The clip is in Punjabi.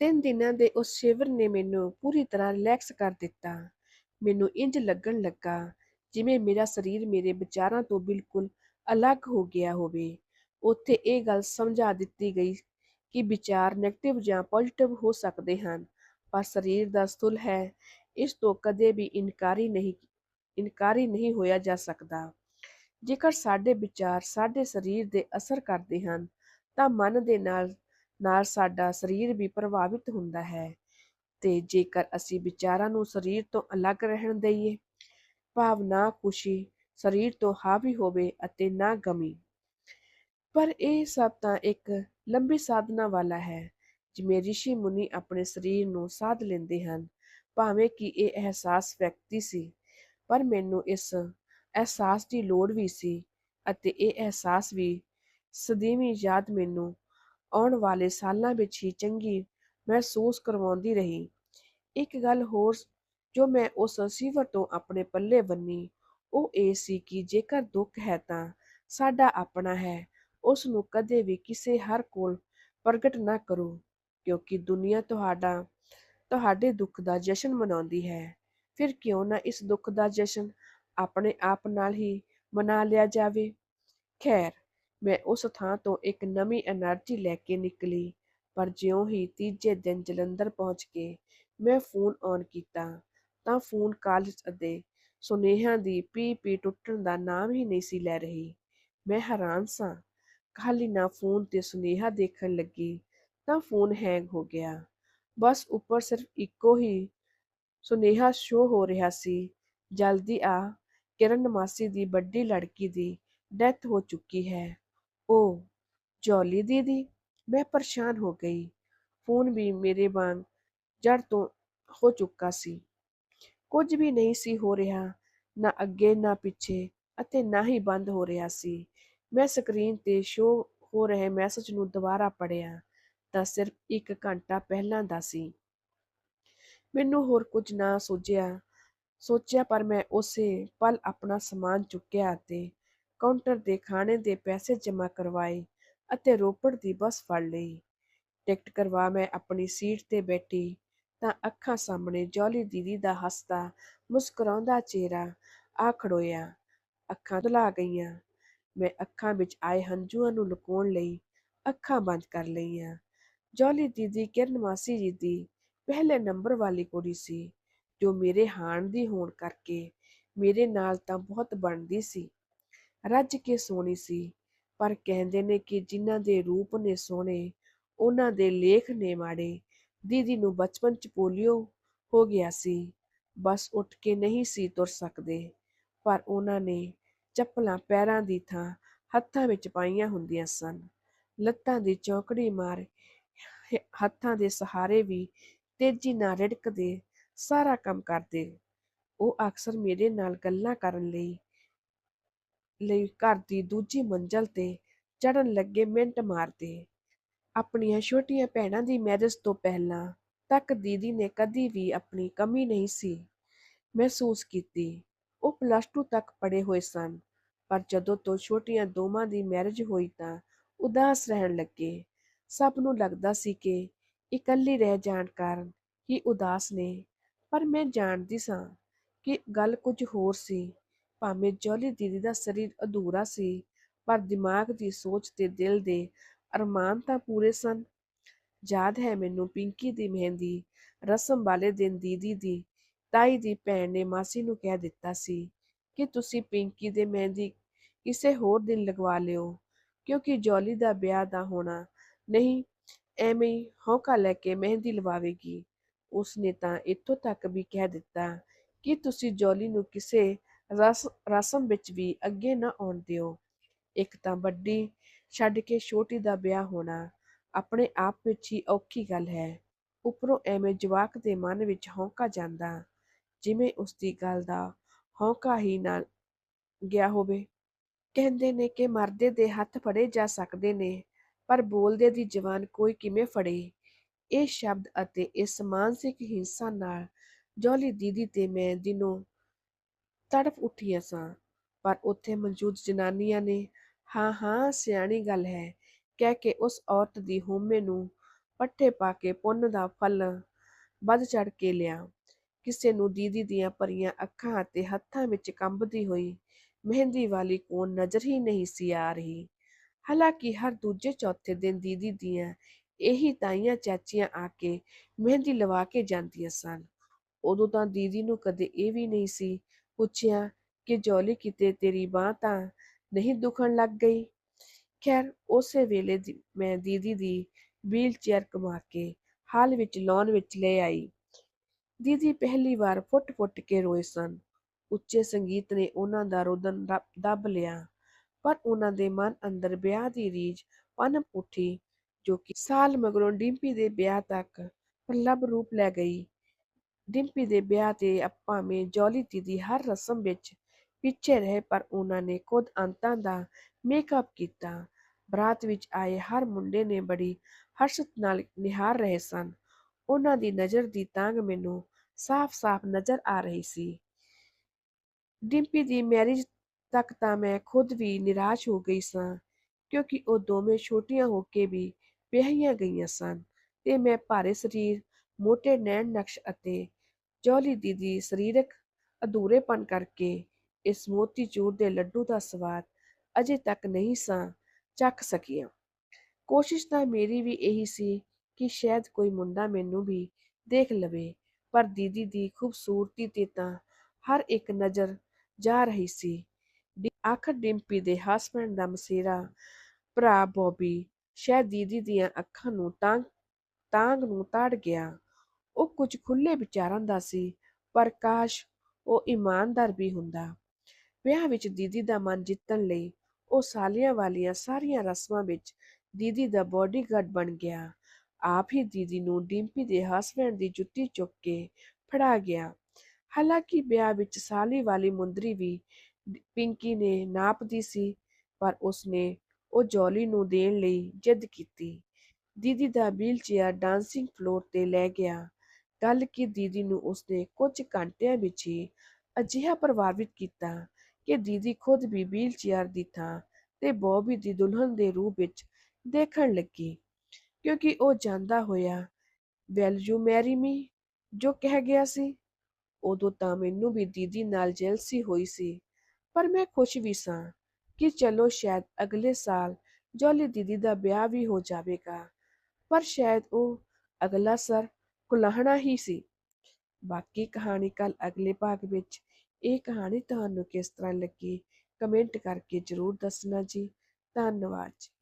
ਤਿੰਨ ਦਿਨਾਂ ਦੇ ਉਸ ਸ਼ਿਵਰ ਨੇ ਮੈਨੂੰ ਪੂਰੀ ਤਰ੍ਹਾਂ ਰਿਲੈਕਸ ਕਰ ਦਿੱਤਾ। ਮੈਨੂੰ ਇੰਜ ਲੱਗਣ ਲੱਗਾ ਜਿਵੇਂ ਮੇਰਾ ਸਰੀਰ ਮੇਰੇ ਵਿਚਾਰਾਂ ਤੋਂ ਬਿਲਕੁਲ ਅਲੱਗ ਹੋ ਗਿਆ ਹੋਵੇ। ਉੱਥੇ ਇਹ ਗੱਲ ਸਮਝਾ ਦਿੱਤੀ ਗਈ ਕਿ ਵਿਚਾਰ ਨੈਗੇਟਿਵ ਜਾਂ ਪੌਜ਼ਿਟਿਵ ਹੋ ਸਕਦੇ ਹਨ, ਪਰ ਸਰੀਰ ਦਾ ਸਥੂਲ ਹੈ, ਇਸ ਤੋਂ ਕਦੇ ਵੀ ਇਨਕਾਰੀ ਨਹੀਂ ਇਨਕਾਰੀ ਨਹੀਂ ਹੋਇਆ ਜਾ ਸਕਦਾ। ਜੇਕਰ ਸਾਡੇ ਵਿਚਾਰ ਸਾਡੇ ਸਰੀਰ ਦੇ ਅਸਰ ਕਰਦੇ ਹਨ, ਤਾਂ ਮਨ ਦੇ ਨਾਲ ਨਾਲ ਸਾਡਾ ਸਰੀਰ ਵੀ ਪ੍ਰਭਾਵਿਤ ਹੁੰਦਾ ਹੈ, ਤੇ ਜੇਕਰ ਅਸੀਂ ਵਿਚਾਰਾਂ ਨੂੰ ਸਰੀਰ ਤੋਂ ਅਲੱਗ ਰਹਿਣ ਦੇਈਏ, ਭਾਵ ਨਾ ਖੁਸ਼ੀ ਸਰੀਰ ਤੋਂ ਹਾਵੀ ਹੋਵੇ ਅਤੇ ਨਾ ਗਮੀ। ਪਰ ਇਹ ਸਭ ਤਾਂ ਇੱਕ ਲੰਬੀ ਸਾਧਨਾ ਵਾਲਾ ਹੈ, ਜਿਵੇਂ ਰਿਸ਼ੀ ਮੁਨੀ ਆਪਣੇ ਸਰੀਰ ਨੂੰ ਸਾਧ ਲੈਂਦੇ ਹਨ। ਭਾਵੇਂ ਕਿ ਇਹ ਅਹਿਸਾਸ ਵਿਅਕਤੀ ਸੀ, ਪਰ ਮੈਨੂੰ ਇਸ ਅਹਿਸਾਸ ਦੀ ਲੋੜ ਵੀ ਸੀ, ਅਤੇ ਇਹ ਅਹਿਸਾਸ ਵੀ ਸਦੀਵੀ ਯਾਦ ਮੈਨੂੰ ਆਉਣ ਵਾਲੇ ਸਾਲਾਂ ਵਿੱਚ ਹੀ ਚੰਗੀ ਮਹਿਸੂਸ ਕਰਵਾਉਂਦੀ ਰਹੀ। ਇੱਕ ਗੱਲ ਹੋਰ ਜੋ ਮੈਂ ਉਸ ਸ਼ਿਵਰ ਤੋਂ ਆਪਣੇ ਪੱਲੇ ਬੰਨੀ ਉਹ ਇਹ ਸੀ ਕਿ ਜੇਕਰ ਦੁੱਖ ਹੈ ਤਾਂ ਸਾਡਾ ਆਪਣਾ ਹੈ, ਉਸ ਨੂੰ ਕਦੇ ਵੀ ਕਿਸੇ ਹਰ ਕੋਲ ਪ੍ਰਗਟ ਨਾ ਕਰੋ, ਕਿਉਂਕਿ ਦੁਨੀਆ ਤੁਹਾਡਾ ਤੁਹਾਡੇ ਦੁੱਖ ਦਾ ਜਸ਼ਨ ਮਨਾਉਂਦੀ ਹੈ। ਫਿਰ ਕਿਉਂ ਨਾ ਇਸ ਦੁੱਖ ਦਾ ਜਸ਼ਨ ਆਪਣੇ ਆਪ ਨਾਲ ਹੀ ਮਨਾ ਲਿਆ ਜਾਵੇ। ਖੈਰ, ਮੈਂ ਉਸ ਥਾਂ ਤੋਂ ਇੱਕ ਨਵੀਂ ਐਨਰਜੀ ਲੈ ਕੇ ਨਿਕਲੀ, ਪਰ ਜਿਉਂ ਹੀ ਤੀਜੇ ਦਿਨ ਜਲੰਧਰ ਪਹੁੰਚ ਕੇ ਮੈਂ ਫੋਨ ਆਨ ਕੀਤਾ, ਤਾਂ ਫੋਨ ਕਾਲਜ਼ ਅਤੇ ਸੁਨੇਹਾ ਦੀ ਪੀ-ਪੀ ਟੁੱਟਣ ਦਾ ਨਾਮ ਹੀ ਨਹੀਂ ਸੀ ਲੈ ਰਹੀ। ਮੈਂ ਹੈਰਾਨ ਸਾਂ, ਖਾਲੀ ਨਾ ਫੋਨ ਤੇ ਸੁਨੇਹਾ ਦੇਖਣ ਲੱਗੀ ਤਾਂ ਫੋਨ ਹੈਂਗ ਹੋ ਗਿਆ। ਬਸ ਉੱਪਰ ਸਿਰਫ ਇੱਕੋ ਹੀ ਸੁਨੇਹਾ ਸ਼ੋ ਹੋ ਰਿਹਾ ਸੀ, ਜਲਦੀ ਆ, ਕਿਰਨ ਮਾਸੀ ਦੀ ਵੱਡੀ ਲੜਕੀ ਦੀ ਡੈਥ ਹੋ ਚੁੱਕੀ ਹੈ। ਓਹ, ਜੌਲੀ ਦੀਦੀ, ਮੈਂ ਪਰੇਸ਼ਾਨ ਹੋ ਗਈ। ਫੋਨ ਵੀ ਮੇਰੇ ਵਾਂਗ ਜੜ ਤੋਂ ਹੋ ਚੁੱਕਾ ਸੀ। ਕੁਝ ਵੀ ਨਹੀਂ ਸੀ ਹੋ ਰਿਹਾ, ਨਾ ਅੱਗੇ ਨਾ ਪਿੱਛੇ ਅਤੇ ਨਾ ਹੀ ਬੰਦ ਹੋ ਰਿਹਾ ਸੀ। ਮੈਂ ਸਕਰੀਨ ਤੇ ਸ਼ੋ ਹੋ ਰਹੇ ਮੈਸੇਜ ਨੂੰ ਦੁਬਾਰਾ ਪੜ੍ਹਿਆ, ਤਾਂ ਸਿਰਫ ਇੱਕ ਘੰਟਾ ਪਹਿਲਾਂ ਦਾ ਸੀ। ਮੈਨੂੰ ਹੋਰ ਕੁਝ ਨਾ ਸੋਚਿਆ ਸੋਚਿਆ ਪਰ ਮੈਂ ਉਸੇ ਪਲ ਆਪਣਾ ਸਮਾਨ ਚੁੱਕਿਆ ਅਤੇ ਕਾਊਂਟਰ ਦੇ ਖਾਣੇ ਦੇ ਪੈਸੇ ਜਮ੍ਹਾਂ ਕਰਵਾਏ ਅਤੇ ਰੋਪੜ ਦੀ ਬੱਸ ਫੜ ਲਈ। ਟਿਕਟ ਕਰਵਾ ਮੈਂ ਆਪਣੀ ਸੀਟ ਤੇ ਬੈਠੀ ਤਾਂ ਅੱਖਾਂ ਸਾਹਮਣੇ ਜੌਲੀ ਦੀਦੀ ਦਾ ਹੱਸਦਾ ਮੁਸਕਰਾਉਂਦਾ ਚਿਹਰਾ ਆ ਖੜੋਇਆ। ਅੱਖਾਂ ਧੁਲਾ ਗਈਆਂ। ਮੈਂ ਅੱਖਾਂ ਵਿੱਚ ਆਏ ਹੰਝੂਆਂ ਨੂੰ ਲੁਕਾਉਣ ਲਈ ਅੱਖਾਂ ਬੰਦ ਕਰ ਲਈਆਂ। ਜੌਲੀ ਦੀਦੀ ਕਿਰਨ ਮਾਸੀ ਜੀ ਦੀ ਪਹਿਲੇ ਨੰਬਰ ਵਾਲੀ ਕੁੜੀ ਸੀ, ਜੋ ਮੇਰੇ ਹਾਣ ਦੀ ਹੋਣ ਕਰਕੇ ਮੇਰੇ ਨਾਲ ਤਾਂ ਬਹੁਤ ਬਣਦੀ ਸੀ। ਰੱਜ ਕੇ ਸੋਹਣੀ ਸੀ, ਪਰ ਕਹਿੰਦੇ ਨੇ ਕਿ ਜਿਨ੍ਹਾਂ ਦੇ ਰੂਪ ਨੇ ਸੋਹਣੇ, ਉਹਨਾਂ ਦੇ ਲੇਖ ਨੇ ਮਾੜੇ। ਦੀਦੀ ਨੂੰ ਬਚਪਨ 'ਚ ਪੋਲੀਓ ਹੋ ਗਿਆ ਸੀ, ਬਸ ਉੱਠ ਕੇ ਨਹੀਂ ਸੀ ਤੁਰ ਸਕਦੇ, ਪਰ ਉਨ੍ਹਾਂ ਨੇ ਚੱਪਲਾਂ ਪੈਰਾਂ ਦੀ ਥਾਂ ਹੱਥਾਂ ਵਿੱਚ ਪਾਈਆਂ ਹੁੰਦੀਆਂ ਸਨ। ਲੱਤਾਂ ਦੀ ਚੌਕੜੀ ਮਾਰ ਹੱਥਾਂ ਦੇ ਸਹਾਰੇ ਵੀ ਤੇਜ਼ੀ ਨਾਲ ਰਿੜਕਦੇ ਸਾਰਾ ਕੰਮ ਕਰਦੇ। ਉਹ ਅਕਸਰ ਮੇਰੇ ਨਾਲ ਗੱਲਾਂ ਕਰਨ ਲਈ ਲਈ ਘਰ ਦੀ ਦੂਜੀ ਮੰਜ਼ਲ ਤੇ ਚੜ੍ਹਨ ਲੱਗੇ ਮਿੰਟ ਮਾਰਦੇ। ਆਪਣੀਆਂ ਛੋਟੀਆਂ ਭੈਣਾਂ ਦੀ ਮੈਰਿਜ ਤੋਂ ਪਹਿਲਾਂ ਤੱਕ ਦੀਦੀ ਨੇ ਕਦੀ ਵੀ ਆਪਣੀ ਕਮੀ ਨਹੀਂ ਸੀ ਮਹਿਸੂਸ ਕੀਤੀ। ਉਹ ਪਲੱਸ ਟੂ ਤੱਕ ਪੜ੍ਹੇ ਹੋਏ ਸਨ, ਪਰ ਜਦੋਂ ਤੋਂ ਛੋਟੀਆਂ ਦੋਵਾਂ ਦੀ ਮੈਰਿਜ ਹੋਈ ਤਾਂ ਉਦਾਸ ਰਹਿਣ ਲੱਗੇ। ਸਭ ਨੂੰ ਲੱਗਦਾ ਸੀ ਕਿ ਇਕੱਲੀ ਰਹਿ ਜਾਣ ਕਾਰਨ ਹੀ ਉਦਾਸ ਨੇ, ਪਰ ਮੈਂ ਜਾਣਦੀ ਸਾਂ ਕਿ ਗੱਲ ਕੁਝ ਹੋਰ ਸੀ। ਭਾਵੇਂ ਜੌਲੀ ਦੀਦੀ ਦਾ ਸਰੀਰ ਅਧੂਰਾ ਸੀ, ਪਰ ਦਿਮਾਗ ਦੀ ਸੋਚ ਤੇ ਦਿਲ ਦੇ ਅਰਮਾਨ ਤਾਂ ਪੂਰੇ ਸਨ। ਯਾਦ ਹੈ ਮੈਨੂੰ ਪਿੰਕੀ ਦੀ ਮਹਿੰਦੀ ਰਸਮ ਵਾਲੇ ਦਿਨ ਦੀਦੀ ਦੀ ਤਾਈ ਦੀ ਭੈਣ ਨੇ ਮਾਸੀ ਨੂੰ ਕਹਿ ਦਿੱਤਾ ਸੀ ਕਿ ਤੁਸੀਂ ਪਿੰਕੀ ਦੇ ਮਹਿੰਦੀ ਕਿਸੇ ਹੋਰ ਦਿਨ ਲਗਵਾ ਲਿਓ, ਕਿਉਂਕਿ ਜੌਲੀ ਦਾ ਵਿਆਹ ਦਾ ਹੋਣਾ ਨਹੀਂ ਐਵੇਂ ਹੀ ਹੌਕਾ ਲੈ ਕੇ ਮਹਿੰਦੀ ਲਵਾਵੇਗੀ। ਉਸਨੇ ਤਾਂ ਇੱਥੋਂ ਤੱਕ ਵੀ ਕਹਿ ਦਿੱਤਾ ਕਿ ਤੁਸੀਂ ਜੌਲੀ ਨੂੰ ਕਿਸੇ ਰਸ ਰਸਮ ਵਿੱਚ ਵੀ ਅੱਗੇ ਨਾ ਆਉਣ ਦਿਓ। ਇੱਕ ਤਾਂ ਵੱਡੀ ਛੱਡ ਕੇ ਛੋਟੀ ਦਾ ਵਿਆਹ ਹੋਣਾ ਆਪਣੇ ਆਪ ਵਿੱਚ ਹੀ ਔਖੀ ਗੱਲ ਹੈ, ਉੱਪਰੋਂ ਐਵੇਂ ਜਵਾਕ ਦੇ ਮਨ ਵਿੱਚ ਹੌਕਾ ਜਾਂਦਾ, ਜਿਵੇਂ ਉਸਦੀ ਗੱਲ ਦਾ ਹੌਕਾ ਹੀ ਨਾ ਗਿਆ ਹੋਵੇ। ਕਹਿੰਦੇ ਨੇ ਕਿ ਮਰਦੇ ਦੇ ਹੱਥ ਫੜੇ ਜਾ ਸਕਦੇ ਨੇ, ਪਰ ਬੋਲਦੇ ਦੀ ਜਵਾਨ ਕੋਈ ਕਿਵੇਂ ਫੜੇ। ਇਹ ਸ਼ਬਦ ਅਤੇ ਇਸ ਮਾਨਸਿਕ ਹਿੰਸਾ ਨਾਲ ਜੌਲੀ ਦੀਦੀ ਤੇ ਮੈਂ ਦਿਨੋਂ ਤੜਫ ਉੱਠੀਆਂ ਸਾਂ, ਪਰ ਉੱਥੇ ਮੌਜੂਦ ਜਨਾਨੀਆਂ ਨੇ ਹਾਂ ਹਾਂ ਸਿਆਣੀ ਗੱਲ ਹੈ ਕਹਿ ਕੇ ਉਸ ਔਰਤ ਦੀ ਹਉਮੈ ਨੂੰ ਪੱਠੇ ਪਾ ਕੇ ਪੁੰਨ ਦਾ ਫਲ ਵੱਧ ਚੜ ਕੇ ਲਿਆ। ਕਿਸੇ ਨੂੰ ਦੀਦੀ ਦੀਆਂ ਭਰੀਆਂ ਅੱਖਾਂ ਅਤੇ ਹੱਥਾਂ ਵਿੱਚ ਕੰਬਦੀ ਹੋਈ ਮਹਿੰਦੀ ਵਾਲੀ ਕੋਨ ਨਜ਼ਰ ਹੀ ਨਹੀਂ ਸੀ ਆ ਰਹੀ। ਹਾਲਾਂਕਿ ਹਰ ਦੂਜੇ ਚੌਥੇ ਦਿਨ ਦੀਦੀ ਦੀਆਂ ਇਹੀ ਤਾਈਆਂ ਚਾਚੀਆਂ ਆ ਕੇ ਮਹਿੰਦੀ ਲਵਾ ਕੇ ਜਾਂਦੀਆਂ ਸਨ। ਉਦੋਂ ਤਾਂ ਦੀਦੀ ਨੂੰ ਕਦੇ ਇਹ ਵੀ ਨਹੀਂ ਸੀ ਪੁੱਛਿਆ ਕਿ ਜੋਲੀ ਕਿਤੇ ਤੇਰੀ ਬਾਂਹ ਤਾਂ ਨਹੀਂ ਦੁਖਣ ਲੱਗ ਗਈ? ਖੈਰ, ਉਸੇ ਵੇਲੇ ਮੈਂ ਦੀਦੀ ਦੀ ਵੀਲ ਚੇਅਰ ਕਮਾ ਕੇ ਹਾਲ ਵਿੱਚ ਲਾਉਣ ਵਿੱਚ ਲੈ ਆਈ। ਦੀਦੀ ਪਹਿਲੀ ਵਾਰ ਫੁੱਟ-ਫੁੱਟ ਕੇ ਰੋਏ ਸਨ। ਉੱਚੇ ਸੰਗੀਤ ਨੇ ਉਹਨਾਂ ਦਾ ਰੋਦਨ ਦੱਬ ਲਿਆ, ਪਰ ਉਹਨਾਂ ਦੇ ਮਨ ਅੰਦਰ ਵਿਆਹ ਦੀ ਰੀਝ ਪਨਪ ਉੱਠੀ, ਜੋ ਕਿ ਸਾਲ ਮਗਰੋਂ ਡਿੰਪੀ ਦੇ ਵਿਆਹ ਤੱਕ ਪ੍ਰਲੱਭ ਰੂਪ ਲੈ ਗਈ। ਡਿੰਪੀ ਦੇ ਵਿਆਹ ਤੇ ਭਾਵੇਂ ਜੋਲੀ ਦੀਦੀ ਹਰ ਰਸਮ ਵਿੱਚ ਪਿੱਛੇ ਰਹੇ, ਪਰ ਉਹਨਾਂ ਨੇ ਖੁਦ ਅੰਤਾਂ ਦਾ ਮੇਕਅਪ ਕੀਤਾ। ਬਰਾਤ ਵਿੱਚ ਆਏ ਹਰ ਮੁੰਡੇ ਨੇ ਬੜੀ ਹਰਸ਼ਤ ਨਾਲ ਨਿਹਾਰ ਰਹੇ ਸਨ। ਉਹਨਾਂ ਦੀ ਨਜ਼ਰ ਦੀ ਤਾਂਗ ਮੈਨੂੰ ਸਾਫ਼-ਸਾਫ਼ ਨਜ਼ਰ ਆ ਰਹੀ ਸੀ। ਡਿੰਪੀ ਦੀ ਮੈਰਿਜ ਤੱਕ ਤਾਂ ਮੈਂ ਖੁਦ ਵੀ ਨਿਰਾਸ਼ ਹੋ ਗਈ ਸਾਂ, ਕਿਉਂਕਿ ਉਹ ਦੋਵੇਂ ਛੋਟੀਆਂ ਹੋ ਕੇ ਵੀ ਵਿਆਹੀਆਂ ਗਈਆਂ ਸਨ ਤੇ ਮੈਂ ਭਾਰੇ ਸਰੀਰ, ਮੋਟੇ ਨੈਣ ਨਕਸ਼ ਅਤੇ ਜੋਲੀ ਦੀਦੀ ਸਰੀਰਕ ਅਧੂਰੇਪਨ ਕਰਕੇ ਇਸ ਮੋਤੀਚੂਰ ਦੇ ਲੱਡੂ ਦਾ ਸਵਾਦ ਅਜੇ ਤੱਕ ਨਹੀਂ ਸਾਂ ਚੱਖ ਸਕੀਆਂ। ਕੋਸ਼ਿਸ਼ ਤਾਂ ਮੇਰੀ ਵੀ ਇਹੀ ਸੀ ਕਿ ਸ਼ਾਇਦ ਕੋਈ ਮੁੰਡਾ ਮੈਨੂੰ ਵੀ ਦੇਖ ਲਵੇ, ਪਰ ਦੀਦੀ ਦੀ ਖੂਬਸੂਰਤੀ ਤੇ ਤਾਂ ਹਰ ਇੱਕ ਨਜ਼ਰ ਜਾ ਰਹੀ ਸੀ। ਡਿ- ਆਖਰ ਡਿੰਪੀ ਦੇ ਹਸਬੈਂਡ ਦਾ ਮਸੇਰਾ ਭਰਾ ਬੋਬੀ ਸ਼ਾਇਦ ਦੀਦੀ ਦੀਆਂ ਅੱਖਾਂ ਨੂੰ ਤਾਂਗ ਤਾਂਗ ਨੂੰ ਤਾੜ ਗਿਆ। ਉਹ ਕੁਝ ਖੁੱਲੇ ਵਿਚਾਰਾਂ ਦਾ ਸੀ, ਪਰ ਕਾਸ਼ ਉਹ ਇਮਾਨਦਾਰ ਵੀ ਹੁੰਦਾ। ਵਿਆਹ ਵਿੱਚ ਦੀਦੀ ਦਾ ਮਨ ਜਿੱਤਣ ਲਈ ਉਹ ਸਾਲੀਆਂ ਵਾਲੀਆਂ ਸਾਰੀਆਂ ਰਸਮਾਂ ਵਿੱਚ ਦੀਦੀ ਦਾ ਬਾਡੀਗਾਰਡ ਬਣ ਗਿਆ। ਆਪ ਹੀ ਦੀਦੀ ਨੂੰ ਡਿੰਪੀ ਦੇ ਹਸਬੈਂਡ ਦੀ ਜੁੱਤੀ ਚੁੱਕ ਕੇ ਫੜਾ ਗਿਆ। ਹਾਲਾਂਕਿ ਵਿਆਹ ਵਿੱਚ ਸਾਲੀ ਵਾਲੀ ਮੁੰਦਰੀ ਵੀ ਪਿੰਕੀ ਨੇ ਨਾਪਦੀ ਸੀ, ਪਰ ਉਸਨੇ ਉਹ ਜੋਲੀ ਨੂੰ ਦੇਣ ਲਈ ਜਿੱਦ ਕੀਤੀ। ਦੀਦੀ ਦਾ ਵੀਲ ਚੇਅਰ ਡਾਂਸਿੰਗ ਫਲੋਰ ਤੇ ਲੈ ਗਿਆ। ਗੱਲ ਕਿ ਦੀਦੀ ਨੂੰ ਉਸਨੇ ਕੁਝ ਘੰਟਿਆਂ ਵਿੱਚ ਹੀ ਅਜਿਹਾ ਪ੍ਰਭਾਵਿਤ ਕੀਤਾ ਕਿ ਦੀਦੀ ਖੁਦ ਵੀ ਵੀਲਚੇਅਰ ਦੀ ਥਾਂ ਤੇ ਬੌਬੀ ਦੀ ਦੁਲਹਨ ਦੇ ਰੂਪ ਵਿੱਚ ਦੇਖਣ ਲੱਗੀ, ਕਿਉਂਕਿ ਉਹ ਜਾਂਦਾ ਹੋਇਆ ਵੈਲ ਯੂ ਮੈਰੀ ਮੀ ਜੋ ਕਹਿ ਗਿਆ ਸੀ। ਉਦੋਂ ਤਾਂ ਮੈਨੂੰ ਵੀ ਦੀਦੀ ਨਾਲ ਜੈਲਸੀ ਹੋਈ ਸੀ, ਪਰ ਮੈਂ ਖੁਸ਼ ਵੀ ਸਾਂ ਕਿ ਚਲੋ ਸ਼ਾਇਦ ਅਗਲੇ ਸਾਲ ਜੋਲੀ ਦੀਦੀ ਦਾ ਵਿਆਹ ਵੀ ਹੋ ਜਾਵੇਗਾ, ਪਰ ਸ਼ਾਇਦ ਉਹ ਅਗਲਾ ਸਰ ਕੁਲਾਹਣਾ ਹੀ ਸੀ। ਬਾਕੀ ਕਹਾਣੀ ਕੱਲ ਅਗਲੇ ਭਾਗ ਵਿੱਚ। ਇਹ ਕਹਾਣੀ ਤੁਹਾਨੂੰ ਕਿਸ ਤਰ੍ਹਾਂ ਲੱਗੀ? ਕਮੈਂਟ ਕਰਕੇ ਜਰੂਰ ਦੱਸਣਾ ਜੀ। ਧੰਨਵਾਦ ਜੀ।